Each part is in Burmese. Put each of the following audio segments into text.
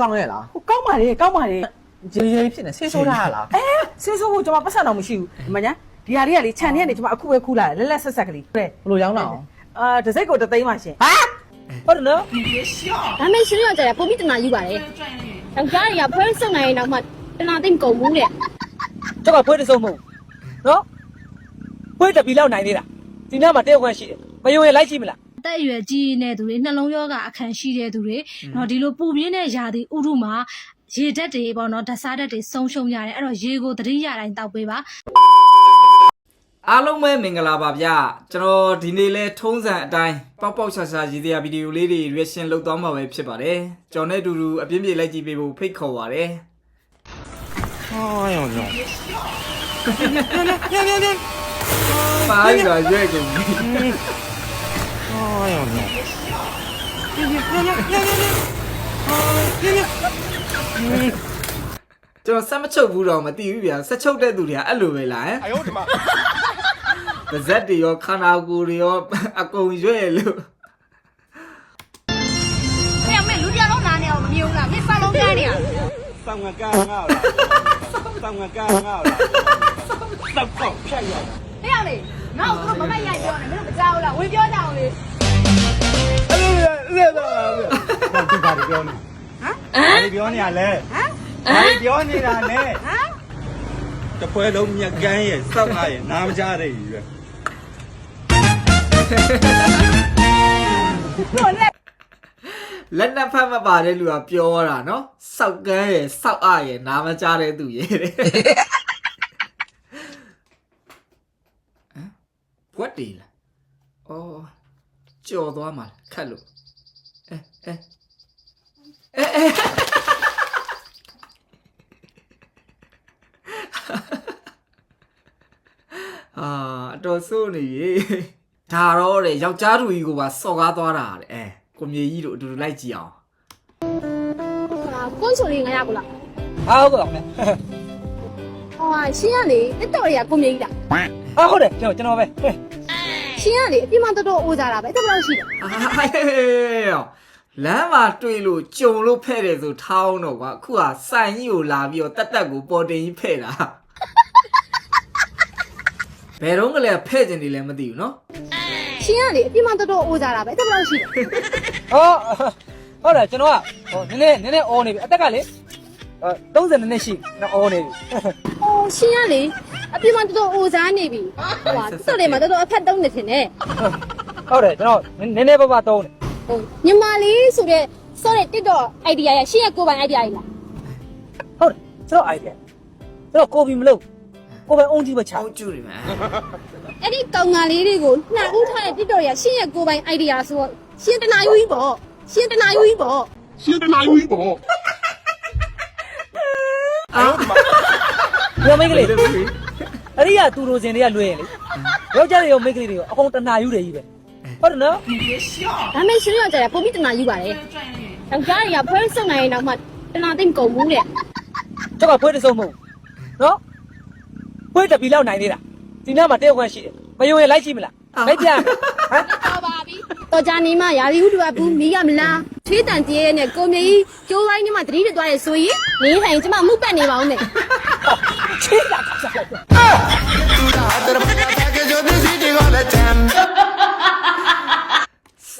ကောင်းရဲ့လားဟိုကောင်းပါလေကောင်းပါလေရေရေဖြစ်နေဆေးဆိုးထားရလားအဲဆင်းဆိုးဖို့ကျွန်မပတ်စံတော့မရှိဘူးဒီမညာဒီဟာတွေကလေခြံထဲကနေကျွန်မအခုပဲခူးလာတယ်လက်လက်ဆက်ဆက်ကလေးတဲ့ဘယ်လိုရောင်းတော့အာတစ်စိတ်ကိုတစ်သိန်းပါရှင်ဟာဟုတ်တယ်နော်ဒါမဲ့ရှင်ရောကြာရပုံပြီးတနာယူပါတယ်။ယောက်ျားတွေကဖွဲစုံနိုင်ရင်တော့မှတနာသိမ့်ကုန်ဘူးတဲ့ကျောက်ကဖွဲတစုံမဟုတ်နော်ဖွဲတပီလောက်နိုင်သေးတာဒီနားမှာတယောက်ခွင့်ရှိတယ်မယုံရင်လိုက်ကြည့်မလားအ သက်အရွယ်ကြီးနေတဲ့သူတွေနှလုံးရောဂါအခန်းရှိတဲ့သူတွေနော်ဒီလိုပူပြင်းတဲ့ຢာဒီဥရုမှာရေဓာတ်တွေပေါ့နော်ဓာတ်စားဓာတ်တွေဆုံးရှုံးရတယ်အဲ့တော့ရေကိုသတိရတိုင်းတောက်ပေးပါအားလုံးပဲမင်္ဂလာပါဗျကျွန်တော်ဒီနေ့လဲထုံးစံအတိုင်းပေါက်ပေါက်ရှာရှာရည်တရားဗီဒီယိုလေးတွေ reaction လုပ်သွားမှာပဲဖြစ်ပါတယ်ကျွန်တော်နဲ့အတူတူအပြင်းပြေလိုက်ကြည့်ပေးဖို့ဖိတ်ခေါ်ပါတယ်ဟာယောယောပါရရွက်ကုန် ပြီကျွန်တော်ဆက်မချုပ်ဘူးတော့မသိဘူးဗျာဆက်ချုပ်တဲ့သူတွေကအဲ့လိုပဲလားဟမ် ပါဇက်တွေရောခန္ဓာကိုယ်တွေရောအကုန်ရွဲ့လို့ ။အဲ့မဲ့လူတယောက်လုံးနားနေအောင်မမြင်ဘူးလား။မင်းပတ်လုံးနားနေအောင် 上个干好了，上个干好了，上口骗人。 ။အဲ့အောင်လေငါ့ကိုတို့မမရိုက်ပြောနေမင်းတို့မကြောက်ဘူးလား။ဝင်ပြော သူဘာတွေပြောနေဟမ်ဘာတွေပြောနေရလဲဟမ်ဘာတွေပြောနေတာလဲဟမ်တပွဲလုံးမြက်ကန်းရဲ့စောက်ကားရဲ့နားမကြတဲ့ကြီးပဲလက်နက်ဖတ်မပါတဲ့လူကပြောတာနော်စောက်ကန်းရဲ့စောက်အားရဲ့နားမကြတဲ့သူရဲ့ what deal အော်ကြော်သွားမှာခတ်လို့အဲအဲ အာအတော်ဆိုးနေရေဒါတော့တဲ့ယောက်ျားလူကြီးကိုပါစော်ကားသွားတာတဲ့အဲကိုမြေကြီးတို့အတူတူလိုက်ကြည့်အောင်啊，滚手里俺家过了。အားဟုတ်ကဲ့ခင်ဗျာ哦啊，新疆的，你到底也过没的？အားဟုတ်တယ်ကျွန်တော်ကျွန်တော်ပဲဟဲ့新疆的，比方都到我家了呗，都不让去的。အာဟဲ့ လမ်းမှာတွေ့လို့ကြုံလို့ဖဲ့တယ်ဆိုထောင်းတော့ကွာအခုကစိုင်ကြီးကိုလာပြီးတော့တက်တက်ကိုပေါ်တင်ကြီးဖဲ့တာဘယ်တော့ကလေးဖဲ့ကျင်နေလဲမသိဘူးနော်။ရှင်ကလေအပြစ်မတော်တော်အိုးကြတာပဲ။တက်ဘယ်လောက်ရှိလဲဟောဟုတ်တယ်ကျွန်တော်ကဟိုနည်းနည်းနည်းနည်းအော်နေပြီအသက်ကလေ30နည်းနည်းရှိနော်အော်နေပြီ။ဟောရှင်ကလေအပြစ်မတော်တော်အိုးစားနေပြီ။ဟိုဟာတက်တော်တွေမှာတော်တော်အဖက်တုံးနေတင်တယ်ဟုတ်တယ်ကျွန်တော်နည်းနည်းပါးပါးသုံးတယ်။ ဟိုညီမလေးဆိုတဲ့စောတဲ့တစ်တော် idea ရရှင်ရဲ့ကိုယ်ပိုင် idea ကြီးလားဟုတ်တယ်ကျွန်တော် idea ကျွန်တော်ကိုဘီမလို့ကိုပဲအုံးကြီးပဲချချောင်းကျူနေမှာ။အဲ့ဒီကောင်မလေးတွေကိုနှာဦးထားတဲ့တစ်တော်ရရှင်ရဲ့ကိုယ်ပိုင် idea ဆိုတော့ရှင်တနာယူကြီးပေါ့။ရှင်တနာယူကြီးပေါ့။ရောမိတ်ကလေးအဲ့ဒီကသူတို့စင်တွေကလွှဲရင်လေယောက်ျားတွေရောမိတ်ကလေးတွေရောအကုန်တနာယူတယ်ကြီးပဲ ဟုတ်တယ်နော်ဒါမဲ့ရှင်ရောကြာရပုံပြီးတနာယူပါတယ်။ယောက်ျားတွေကဖွဲစုံနိုင်ရင်တော့မှတနာသိမ့်ကုန်ဘူးတဲ့ကျောက်ကဖွဲတစုံမဟုတ်နော်ဖွဲတပီလောက်နိုင်သေးတာဒီနားမှာတယောက်ခွင့်ရှိတယ်မယုံရင်လိုက်ကြည့်မလားလိုက်ပြဟမ်။တော်ပါပြီ။တော်ကြနေမှရာသီဥတုကဘူးမီးရမလား။သေးတန်တည်းရဲ့နဲ့ကိုမေကြီးကျိုးပိုင်းနဲ့မှတတိနဲ့သွားရဲဆိုရင်နေဆိုင်ကျမမှုပတ်နေပါဦးနဲ့ချေးတာခါစားလိုက်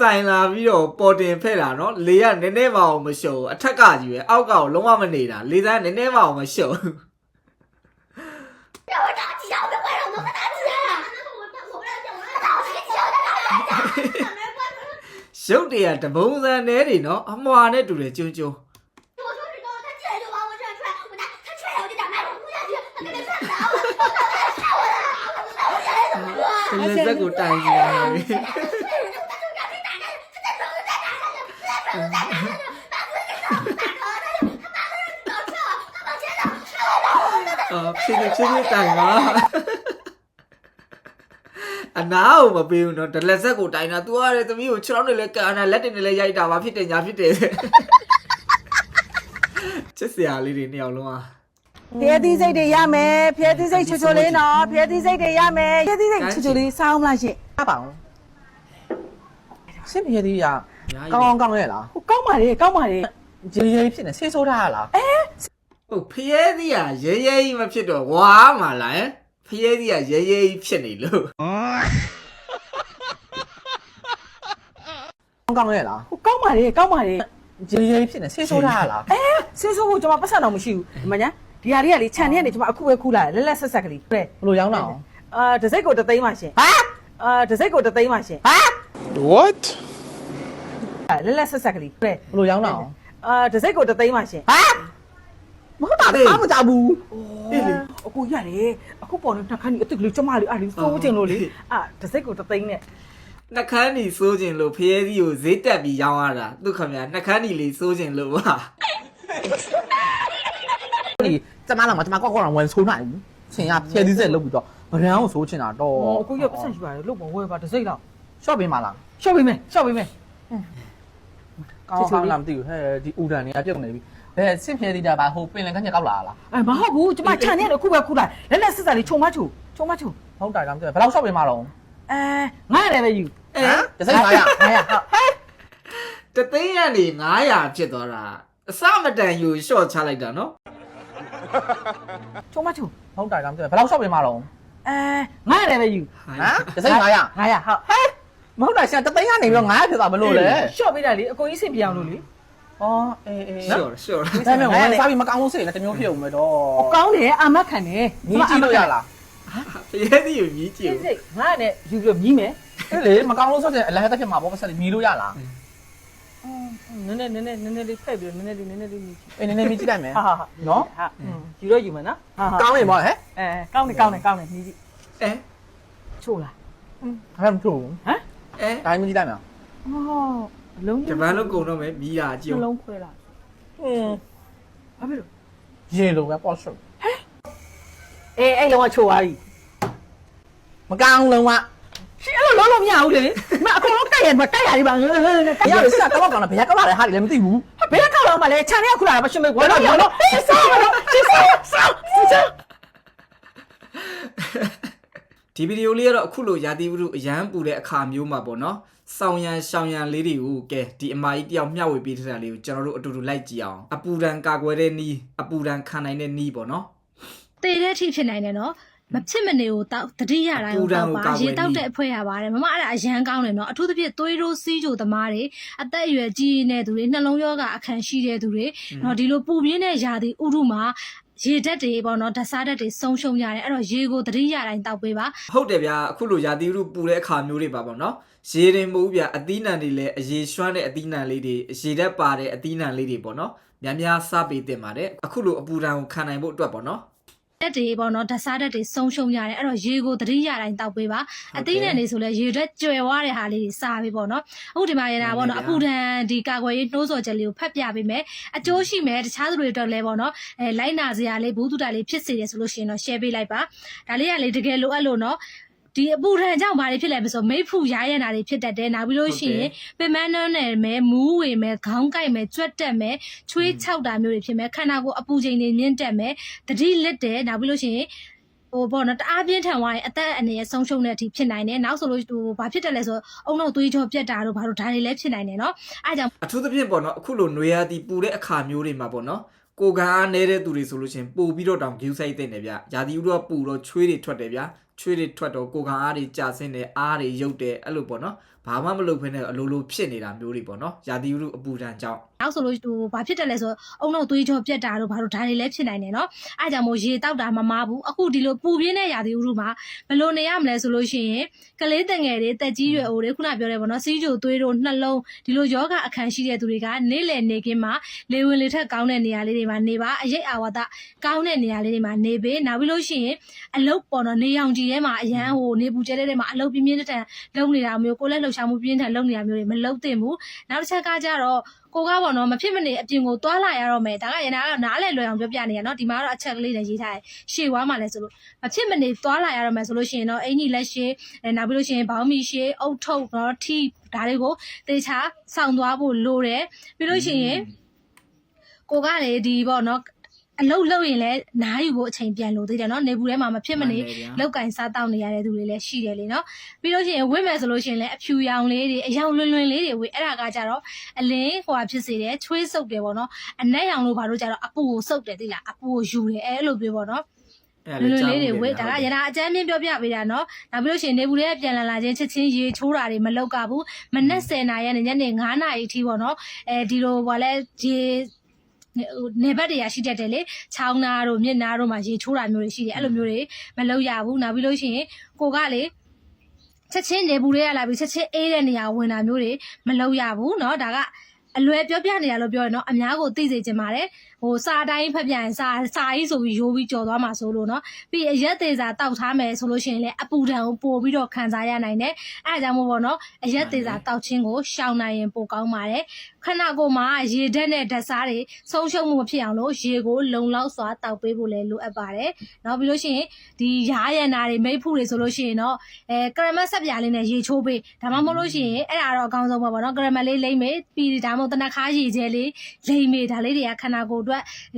ဆိုင်လာပြီးတော့ပေါ်တင်ဖက်တာနော်လေကနည်းနည်းပါအောင်မရှုံအထက်ကကြီးပဲအောက်ကလုံးဝမနေတာလေသားနည်းနည်းပါအောင်မရှုံရုပ်တရတပုံစံနဲ့နေနော်အမွာနဲ့တူတယ်ကျွန်းကျွန်းလက်သက်ကိုတိုင်နေတာ အာဖြစ်နေဖြစ်နေတိုင်ပါအနာကိုမပေးဘူးနော်ဒလက်ဆက်ကိုတိုင်တာ तू ရတဲ့သမီးကိုခြေထောက်နဲ့လည်းကန်တာလက်တွေနဲ့လည်းရိုက်တာပါဖြစ်တယ်ညာဖြစ်တယ်ချစ်စရာလေးတွေနှစ်ယောက်လုံးอ่ะ ဖျဲသီးစိတ်တွေရမယ်ဖျဲသီးစိတ်ချွတ်ချွတ်လေးနော်ဖျဲသီးစိတ်တွေရမယ်ဖျဲသီးစိတ်ချွတ်ချွတ်လေးစားအောင်မလားရှင် အပါအောင်စင်ပြေသေးရ ကောင်းကောင်းကောင်းရဲ့လားဟိုကောင်းပါလေကောင်းပါလေရေရေဖြစ်နေဆေးဆိုးထားလားဟုတ်ဖျဲသီးကရဲရဲကြီးမဖြစ်တော့ဝါမှာလားဟမ်ဖျဲသီးကရဲရဲကြီးဖြစ်နေလို့ကောင်းကောင်းရဲ့လားဟိုကောင်းပါလေကောင်းပါလေရေရေဖြစ်နေဆေးဆိုးထားလားအဲဆင်းဆိုးဖို့ကျွန်မပတ်စံတော့မရှိဘူးဒီမှာညာဒီဟာလေးကလေခြံထဲကနေကျွန်မအခုပဲခူးလာတယ်လက်လက်ဆက်ဆက်ကလေးတဲ့ဘယ်လိုရောင်းတာအောင်အာတစ်စိတ်ကိုတစ်သိန်းပါရှင်ဟာအာတစ်စိတ်ကိုတစ်သိန်းပါရှင်ဟာ What လက်လက်ဆက်ဆက်ကလေးတဲ့ဘယ်လိုရောင်းတာအောင်အာတစ်စိတ်ကိုတစ်သိန်းပါရှင်ဟာမဟုတ်တာလေအားမကြဘူးအေးလေအခုရတယ်အခုပေါ်နေနှခမ်းကြီးအစ်စ်ကလေးကျွန်မလေးအားလေးစိုးချင်လို့လေအာတစ်စိတ်ကိုတစ်သိန်းနဲ့နှကန်းနီစိုးခြင်းလို့ဖျဲသီးကိုဈေးတက်ပြီးရောင်းရတာသူခမရနှကန်းနီလေးစိုးခြင်းလို့ပါဒီကျမလာမှာကျမကောက်ကောက်တော့ဝင်ဆိုးနိုင်ဘူးရှင်ကဖြဲသီးစက်လုပ်ပြီးတော့ဗရန်ကိုဆိုးချင်တာတော့ဟောအခုရပတ်စံရှိပါတယ်လို့မဝဲပါတစ်စိတ်တော့ရှော့ပေးမလားရှော့ပေးမယ်ရှော့ပေးမယ် ကောင်းကောင်းလားမသိဘူးဟဲ့ဒီဥဒန်တွေကပြုတ်နေပြီဘယ်ဆင့်ဖြဲသီးတာပါဟိုပင်လယ်ကညက်ကောက်လာလားအဲမဟုတ်ဘူးကျွန်မခြံထဲကနေအခုပဲခူးလာလက်လက်ဆက်ဆက်လေးခြုံမခြုံခြုံမခြုံဟုတ်တာတော့မသိဘူးဘယ်လောက်ရှော့ပေးမတော့အဲငါရတယ်ပဲယူအဲတစ်စိတ်900 900ဟုတ်တသိန်းကနေ900ဖြစ်သွားတာအစမတန်ယူရှော့ချလိုက်တာနော်ခြုံမခြုံဟုတ်တာတော့မသိဘူးဘယ်လောက်ရှော့ပေးမတော့အဲငါရတယ်ပဲယူဟမ်တစ်စိတ်900 900ဟုတ် မဟုတ်တာရှင်တသိန်းကနေပြီးတော့900ဖြစ်သွားမလို့လေရှော့ပေးတာလေအကိုကြီးစင်ပြောင်းလို့လေဩအေးအေးရှော့ရှော့ဒါပေမဲ့ဝင်စားပြီးမကောင်းလို့စိတ်လည်းတစ်မျိုးဖြစ်ဦးမယ်တော့ကောင်းတယ်အာမခံတယ်မြည်ကြည့်လို့ရလားဖျဲသီးကိုမြည်ကြည့်စိတ်ငါနဲ့ယူပြီးမြည်မယ်အဲ့လေမကောင်းလို့ဆိုရင်အလားတက်ဖြစ်မှာပေါ့ပတ်စက်မြည်လို့ရလားနည်းနည်းနည်းနည်းနည်းနည်းလေးဖက်ပြီးနည်းနည်းလေးနည်းနည်းလေးမြည်အေးနည်းနည်းမြည်ကြည့်လိုက်မယ်ဟာဟာဟာနော်ဟာယူတော့ယူမယ်နော်ဟာဟာကောင်းနေပါဟဲ့အဲကောင်းတယ်ကောင်းတယ်ကောင်းတယ်မြည်ကြည့်အဲချိုးလားအဲ့မถูกဟမ် အဲတိုင်းမြည်ကြည့်လိုက်မယ်ဟောအလုံးဂျပန်လုံးကုန်တော့မယ်မြည်တာကြည့်နှအောင်လုံးခွဲလာอืมဘာဖြစ်လို့ရေလိုပဲပေါ့ရှုပ်အေးအဲ့လုံးကချိုးသွားပြီမကောင်းလုံးဝရှင်အဲ့လိုလုံးလို့မရဘူးလေမအကုန်လုံးကြိုက်ရမကြိုက်ရလေးပါငါဘယ်ရလဲစကောက်ကောက်တာဘယ်ကောက်လာလဲဟာလည်းမသိဘူးဘယ်ကောက်တော့မှလဲခြံထဲကခုလာတာမရှင်မေဝယ်တော့ရတော့အေးစားမလို့ဒီစားစားစား ဒီဗီဒီယိုလေးကတော့အခုလိုရာသီဥတုအရန်ပူတဲ့အခါမျိုးမှာပေါ့နော်ဆောင်းရန်ရှောင်းရန်လေးတွေကိုကဲဒီအမကြီးတယောက်မျှဝေပေးထားတာလေးကိုကျွန်တော်တို့အတူတူလိုက်ကြည့်အောင်အပူဒဏ်ကာကွယ်တဲ့နီးအပူဒဏ်ခံနိုင်တဲ့နီးပေါ့နော်တည်တဲ့အထိဖြစ်နိုင်တယ်နော်မဖြစ်မနေကိုတောက်တတိယတိုင်းကိုတောက်ပါရေတောက်တဲ့အဖွဲရပါတယ်မမအဲ့ဒါအရန်ကောင်းတယ်နော်အထူးသဖြင့်သွေးရိုးစီးကြိုသမားတွေအသက်အရွယ်ကြီးနေသူတွေနှလုံးရောဂါအခန့်ရှိတဲ့သူတွေနော်ဒီလိုပူပြင်းတဲ့ຢာတိဥရုမှာ ရေဓာတ်တွေပေါ့နော်ဓာတ်စားဓာတ်တွေဆုံးရှုံးကြတယ်အဲ့တော့ရေကိုတတိယတိုင်းတောက်ပေးပါဟုတ်တယ်ဗျာအခုလိုရာသီဥတုပူတဲ့အခါမျိုးတွေပါပေါ့နော်ရေရင်မဟုတ်ဘူးဗျာအသီးနှံတွေလည်းအရေရွှမ်းတဲ့အသီးနှံလေးတွေရေဓာတ်ပါတဲ့အသီးနှံလေးတွေပေါ့နော်များများစားပေးတင်ပါတယ်အခုလိုအပူဒဏ်ကိုခံနိုင်ဖို့အတွက်ပေါ့နော် တက်တွေပေါ့နော်ဓာတ်စားဓာတ်တွေဆုံးရှုံးကြတယ်အဲ့တော့ရေကိုတတိယတိုင်းတောက်ပေးပါဟုတ်ကဲ့အသိနဲ့နေဆိုလဲရေဓာတ်ကျွယ်ဝတဲ့ဟာလေးတွေစားပေးပေါ့နော်အခုဒီမှာရတာပေါ့နော်မှအန်ပါဗျာပူဒဏ်ဒီကာကွယ်ရေးနှိုးဆော်ချက်လေးကိုဖတ်ပြပေးမယ်အကျိုးရှိမယ်တခြားသူတွေအတွက်လည်းပေါ့နော်အဲလိုက်နာစရာလေးဘူးတုတာလေးဖြစ်စေတယ်ဆိုလို့ရှိရင်တော့ share ပေးလိုက်ပါဒါလေးကလေတကယ်လိုအပ်လို့နော် ဒီအပူဒဏ်ကြောင့်ဘာတွေဖြစ်လဲမဆိုမိတ်ဖူရားရနာတွေဖြစ်တတ်တယ်နောက်ပြီးလို့ရှိရင်ပင်မနှန်းနယ်မယ်မူးဝေမယ်ခေါင်းကိုက်မယ်ကြွက်တက်မယ်ချွေးချောက်တာမျိုးတွေဖြစ်မယ်ခန္ဓာကိုယ်အပူချိန်တွေမြင့်တက်မယ်တတိလစ်တယ်နောက်ပြီးလို့ရှိရင်ဟိုပေါ့နော်တအားပြင်းထန်သွားရင်အသက်အနေနဲ့ဆုံးရှုံးတဲ့အထိဖြစ်နိုင်တယ်နောက်ဆိုလို့ဟိုဘာဖြစ်တယ်လဲဆိုအုံနောက်သွေးကြောပြတ်တာတို့ဘာလို့ဒါတွေလည်းဖြစ်နိုင်တယ်နော်အဲဒါကြောင့်အထူးသဖြင့်ပေါ့နော်အခုလိုနွေရာသီပူတဲ့အခါမျိုးတွေမှာပေါ့နော်ကိုယ်ကအားနေတဲ့သူတွေဆိုလို့ရှရင်ပို့ပြီးတော့တောင် view site တင်တယ်ဗျရာသီဥတုကပူတော့ချွေးတွေထွက်တယ်ဗျာ ချွေးတွေထွက်တော့ကိုယ်ကအားတွေကြာဆင်းတယ်အားတွေရုပ်တယ်အဲ့လိုပေါ့နော်ဘာမှမလုပ်ဖ ೇನೆ အလိုလိုဖြစ်နေတာမျိုးတွေပေါ့နော်ရာသီဥတုအပူဒဏ်ကြောင့်နောက်ဆိုလို့ဟိုဘာဖြစ်တယ်လဲဆိုအုံနောက်သွေးကြောပြတ်တာတို့ဘာလို့ဒါတွေလည်းဖြစ်နိုင်တယ်နော်အဲဒါကြောင့်မို့ရေတောက်တာမမားဘူးအခုဒီလိုပူပြင်းတဲ့ရာသီဥတုမှာဘယ်လိုနေရမလဲဆိုလို့ရှိရင်ကလေးတငယ်တွေတက်ကြီးရွယ်အိုတွေခုနပြောတယ်ပေါ့နော်စီးကြိုသွေးတို့နှလုံးဒီလိုယောဂအခန့်ရှိတဲ့သူတွေကနေ့လည်နေကင်းမှာလေဝင်လေထက်ကောင်းတဲ့နေရာလေးတွေမှာနေပါအရိပ်အာဝါဒကောင်းတဲ့နေရာလေးတွေမှာနေပေးနောက်ပြီးလို့ရှိရင်အလုတ်ပေါ်တော့နေရောင်ကြီးထဲမှာအရန်ဟိုနေပူကျဲတဲ့ထဲမှာအလုတ်ပြင်းပြင်းထန်လုံနေတာမျိုးကိုယ်လည်းလှုပ်ရှားမှုပြင်းထန်လုံနေတာမျိုးတွေမလုံသင့်ဘူးနောက်တစ်ချက်ကကြတော့ကိုကပေါ့နော်မဖြစ်မနေအပြင်ကိုသွားလာရတော့မယ်ဒါကရနာကနားလဲလွယ်အောင်ပြောပြနေရနော်ဒီမှာတော့အချက်ကလေးနဲ့ရေးထားတယ်ရှေ့ဝါးမှလည်းဆိုလို့မဖြစ်မနေသွားလာရတော့မယ်ဆိုလို့ရှိရင်တော့အင်ကြီးလက်ရှည်အဲနောက်ပြီးလို့ရှိရင်ဘောင်းမီရှည်အုတ်ထုတ်တော့ထီဒါတွေကိုတေချာစောင့်သွားဖို့လိုတယ်ပြီးလို့ရှိရင်ကိုကလေဒီပေါ့နော် အလုပ်လုပ်ရင်လည်းနားယူဖို့အချိန်ပြန်လိုသေးတယ်နော်နေဘူးထဲမှာမဖြစ်မနေမှန်တယ်ဗျာလောက်ကင်စားတောက်နေရတဲ့သူတွေလည်းရှိတယ်လေနော်ပြီးလို့ရှိရင်ဝင့်မယ်ဆိုလို့ရှိရင်လည်းအဖြူရောင်လေးတွေအယောင်လွင်လွင်လေးတွေဝေအဲ့ဒါကကြတော့အလင်းဟိုဟာဖြစ်စေတယ်ချွေးဆုပ်တယ်ပေါ့နော်အနက်ရောင်လို့ဘာလို့ကြတော့အပူကိုဆုပ်တယ်သိလားအပူကိုယူတယ်အဲ့လိုပြောပေါ့နော်အဲ့လွယ်လွယ်ကြားလေးတွေဘူးဝေးဒါကရနာအကျမ်းမြင့်ပြောပြပေးတာနော်နောက်ပြီးလို့ရှိရင်နေဘူးလေးကပြန်လာလာချင်းချက်ချင်းရေချိုးတာတွေမလောက်ကဘူးမနက်10နာရီနဲ့ညနေ9နာရီအထိပေါ့နော်အဲဒီလိုဘာလဲရေ နေဘက်တွေကရှိတတ်တယ်လေချောင်းနာတို့မြစ်နာတို့မှာရေချိုးတာမျိုးတွေရှိတယ်အဲ့လိုမျိုးတွေမလုပ်ရဘူးနောက်ပြီးလို့ရှိရင်ကိုကလေချက်ချင်းနေဘူးလေးရလာပြီးချက်ချင်းအေးတဲ့နေရာဝင်တာမျိုးတွေမလုပ်ရဘူးเนาะဒါကအလွယ်ပြောပြနေရလို့ပြောရနော်အများကိုသိစေချင်ပါတယ် ဟိုစာတိုင်းဖက်ပြန်စာစာကြီးဆိုပြီးရိုးပြီးကြော်သွားမှာဆိုလို့နော်ပြီးအရက်သေးစာတောက်ထားမယ်ဆိုလို့ရှိရင်လည်းအပူဒဏ်ကိုပို့ပြီးတော့ခံစားရနိုင်တယ်အဲဒါကြောင့်မို့ပေါ့နော်အရက်သေးစာတောက်ခြင်းကိုရှောင်နိုင်ရင်ပိုကောင်းပါတယ်ခဏကိုမှရေဓာတ်နဲ့ဓာတ်စားတွေဆုံးရှုံးမှုမဖြစ်အောင်လို့ရေကိုလုံလောက်စွာတောက်ပေးဖို့လည်းလိုအပ်ပါတယ်နောက်ပြီးလို့ရှိရင်ဒီရားရံနာတွေမိတ်ဖူတွေဆိုလို့ရှိရင်တော့အဲကရမတ်ဆက်ပြားလေးနဲ့ရေချိုးပေးဒါမှမဟုတ်လို့ရှိရင်အဲ့ဒါတော့အကောင်းဆုံးပါပေါ့နော်ကရမတ်လေးလိမ့်မေပြီးဒါမှမဟုတ်တနခါရေကျဲလေးလိမ့်မေဒါလေးတွေကခန္ဓာကိုယ်အတွက်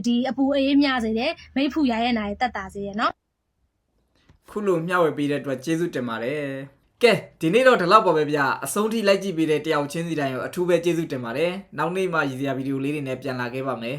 ဒီအပူအေးမြစေတယ်မိတ်ဖူရရံနာတွေတက်တာစေရနော်ခုလိုမျှဝေပေးတဲ့အတွက်ကျေးဇူးတင်ပါတယ်ကဲဒီနေ့တော့ဒီလောက်ပါပဲဗျအဆုံးထိလိုက်ကြည့်ပေးတဲ့တယောက်ချင်းစီတိုင်းကိုအထူးပဲကျေးဇူးတင်ပါတယ်နောက်နေ့မှရည်စရာဗီဒီယိုလေးတွေနဲ့ပြန်လာခဲ့ပါမယ်